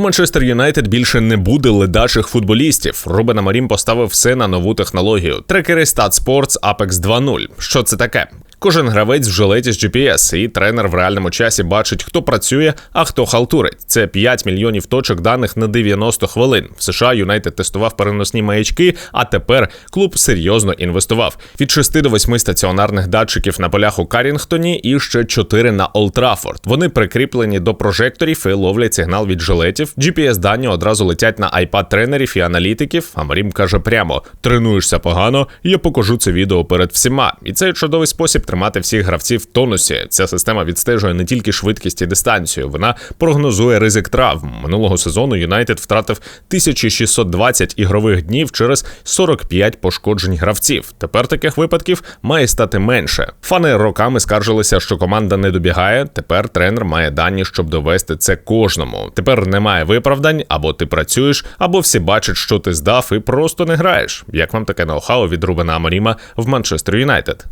У Манчестер Юнайтед більше не буде ледачих футболістів. Рубен Амарім поставив все на нову технологію. Трекери Stat Sports Apex 2.0. Що це таке? Кожен гравець в жилеті з GPS, і тренер в реальному часі бачить, хто працює, а хто халтурить. Це 5 мільйонів точок даних на 90 хвилин. В США Юнайтед тестував переносні маячки, а тепер клуб серйозно інвестував. Від 6 до 8 стаціонарних датчиків на полях у Карінгтоні і ще 4 на Олд Траффорд. Вони прикріплені до прожекторів і ловлять сигнал від жилетів. GPS дані одразу летять на iPad тренерів і аналітиків. А Марім каже прямо: тренуєшся погано, я покажу це відео перед всіма. І це чудовий спосіб тримати всіх гравців в тонусі. Ця система відстежує не тільки швидкість і дистанцію, вона прогнозує ризик травм. Минулого сезону Юнайтед втратив 1620 ігрових днів через 45 пошкоджень гравців. Тепер таких випадків має стати менше. Фани роками скаржилися, що команда не добігає. Тепер тренер має дані, щоб довести це кожному. Тепер немає виправдань, або ти працюєш, або всі бачать, що ти здав, і просто не граєш. Як вам таке ноу-хау від Рубена Амаріма в Манчестер Юнайтед?